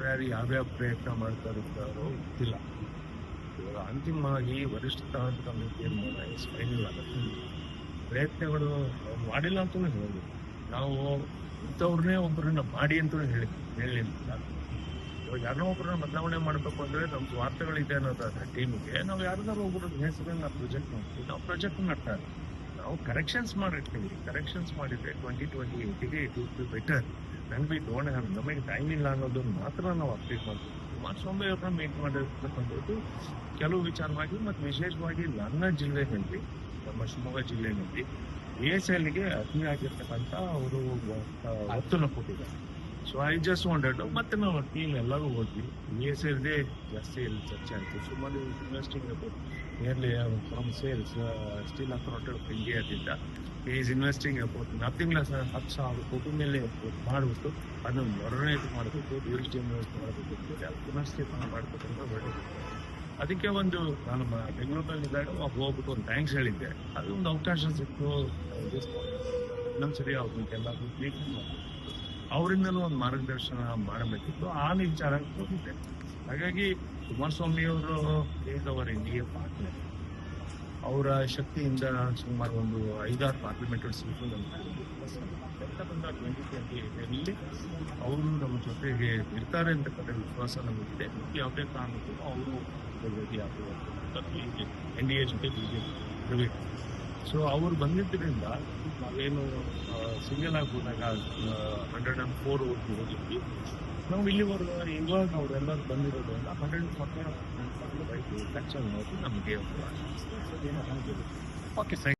ಯಾರ್ಯಾರು ಯಾವ್ಯಾವ ಪ್ರಯತ್ನ ಮಾಡ್ತಾ ಇರ್ತಾರೋ ಗೊತ್ತಿಲ್ಲ. ಇವಾಗ ಅಂತಿಮವಾಗಿ ವರಿಷ್ಠ ಅಂತ ತೀರ್ಮಾನ ಇಸ್ ಫೈನಲ್ ಆಗುತ್ತೆ. ಪ್ರಯತ್ನಗಳು ಮಾಡಿಲ್ಲ ಅಂತಲೂ ಹೇಳ್ಬೋದು. ನಾವು ಇಂಥವ್ರನ್ನೇ ಒಬ್ಬರನ್ನ ಮಾಡಿ ಅಂತಲೂ ಹೇಳಿ ಹೇಳಿಲ್ಲ ಇವಾಗ ಯಾರನ್ನೋ ಒಬ್ಬರನ್ನ ಬದಲಾವಣೆ ಮಾಡಬೇಕು ಅಂದ್ರೆ ನಮ್ಮ ಸ್ವಾರ್ಥಗಳಿದೆ ಅನ್ನೋದಾದ್ರೆ ಟೀಮಿಗೆ, ನಾವು ಯಾರನ್ನಾರು ಒಬ್ಬರ ಹೆಸರನ್ನ ಪ್ರೊಜೆಕ್ಟ್ ಮಾಡ್ತೀವಿ. ನಾವು ಪ್ರೊಜೆಕ್ಟ್ ಮಾಡ್ತಾರೆ ನಾವು ಕರೆಕ್ಷನ್ಸ್ ಮಾಡಿರ್ತೀವಿ. ಕರೆಕ್ಷನ್ಸ್ ಮಾಡಿದರೆ twenty twenty ಏಯ್ಟಿಗೆ it will be better none be don't have ನಮಗೆ ಟೈಮ್ ಇಲ್ಲ ಅನ್ನೋದನ್ನು ಮಾತ್ರ ನಾವು ಅಪ್ಡೇಟ್ ಮಾಡ್ತೀವಿ ಕುಮಾರಸ್ವಾಮಿ ಅವ್ರನ್ನ ಮೀಟ್ ಮಾಡಿರ್ತಕ್ಕಂಥದ್ದು ಕೆಲವು ವಿಚಾರವಾಗಿ ಮತ್ತು ವಿಶೇಷವಾಗಿ ನನ್ನ ಜಿಲ್ಲೆಯಲ್ಲಿ ನಮ್ಮ ಶಿವಮೊಗ್ಗ ಜಿಲ್ಲೆಯಲ್ಲಿ ಎ ಎಸ್ ಎಲ್ಗೆ ಅತಿ ಆಗಿರ್ತಕ್ಕಂಥ ಅವರು ಒತ್ತನ್ನು ಕೊಟ್ಟಿದ್ದಾರೆ ಸೊ ಐ ಜಸ್ಟ್ ವಾಂಟೆಡ್ ಮತ್ತೆ ನಾವು ಟೀಮ್ ಎಲ್ಲರೂ ಹೋದ್ವಿ. ಬಿ ಎಲ್ದೇ ಜಾಸ್ತಿ ಇಲ್ಲಿ ಚರ್ಚೆ ಆಯಿತು. ಸುಮ್ಮನೆ investing nearly from sales still authority of ಇಂಡಿಯಾದಿಂದ is investing about nothing less ಹತ್ತು ಸಾವಿರ ಕೋಟಿ ಮೇಲೆ ಮಾಡಿಬಿಟ್ಟು ಅದನ್ನು ಮೊರನೇಟ್ ಮಾಡಬೇಕು ಟೂರಿಸ್ಟ್ ಇನ್ವೆಸ್ಟ್ ಮಾಡಬೇಕು ಪುನಃಸ್ಥಾಪನೆ ಮಾಡಬೇಕು ಅಂತ ಹೊರಟಿದೆ ಅದಕ್ಕೆ ಒಂದು ನಾನು ಬೆಂಗಳೂರಿನಲ್ಲಿ ಇದ್ದಾಗ ಹೋಗ್ಬಿಟ್ಟು ಒಂದು ಥ್ಯಾಂಕ್ಸ್ ಹೇಳಿದ್ದೆ. ಅದು ಒಂದು ಅವಕಾಶ ಸಿಕ್ತು. ಇನ್ನೊಂದ್ಸರಿ ಅವ್ರಿಗೆಲ್ಲ ಟ್ರೀಟ್ಮೆಂಟ್ ಮಾಡಿ ಅವರಿಂದಲೂ ಒಂದು ಮಾರ್ಗದರ್ಶನ ಮಾಡಬೇಕಿತ್ತು ಆ ವಿಚಾರ ಹೋಗಿದ್ದೆ ಹಾಗಾಗಿ ಕುಮಾರಸ್ವಾಮಿ ಅವರು ಎನ್ ಡಿ ಎ ಪಾರ್ಟ್ನರ್. ಅವರ ಶಕ್ತಿಯಿಂದ ಸುಮಾರು ಒಂದು ಐದಾರು ಪಾರ್ಲಿಮೆಂಟರಿ ಸೀಟು ನಮ್ಮ ಟ್ವೆಂಟಿ ಅವರು ನಮ್ಮ ಜೊತೆಗೆ ಇರ್ತಾರೆ ಅಂತಕ್ಕಂಥ ವಿಶ್ವಾಸ ನಮಗಿದೆ. ಯಾವುದೇ ಕಾರಣಕ್ಕೂ ಅವರು ಎನ್ ಡಿ ಎ ಜೊತೆ ಬಿಜೆಪಿ ಇರಬೇಕು ಸೊ ಅವ್ರು ಬಂದಿದ್ದರಿಂದ ನಾವೇನು ಸಿಂಗಲ್ ಆಗಿ ಹೋದಾಗ ಫೋರ್ ಓಟ್ ಹೋಗಿದ್ವಿ ನಾವು ಇಲ್ಲಿವರೆಗೂ ಇವಾಗ ಅವರೆಲ್ಲರೂ ಬಂದಿರೋದ್ರಿಂದ ಹಂಡ್ರೆಡ್ ಫೋರ್ಟಿ ನೋಡಿ ನಮಗೆ ಓಕೆ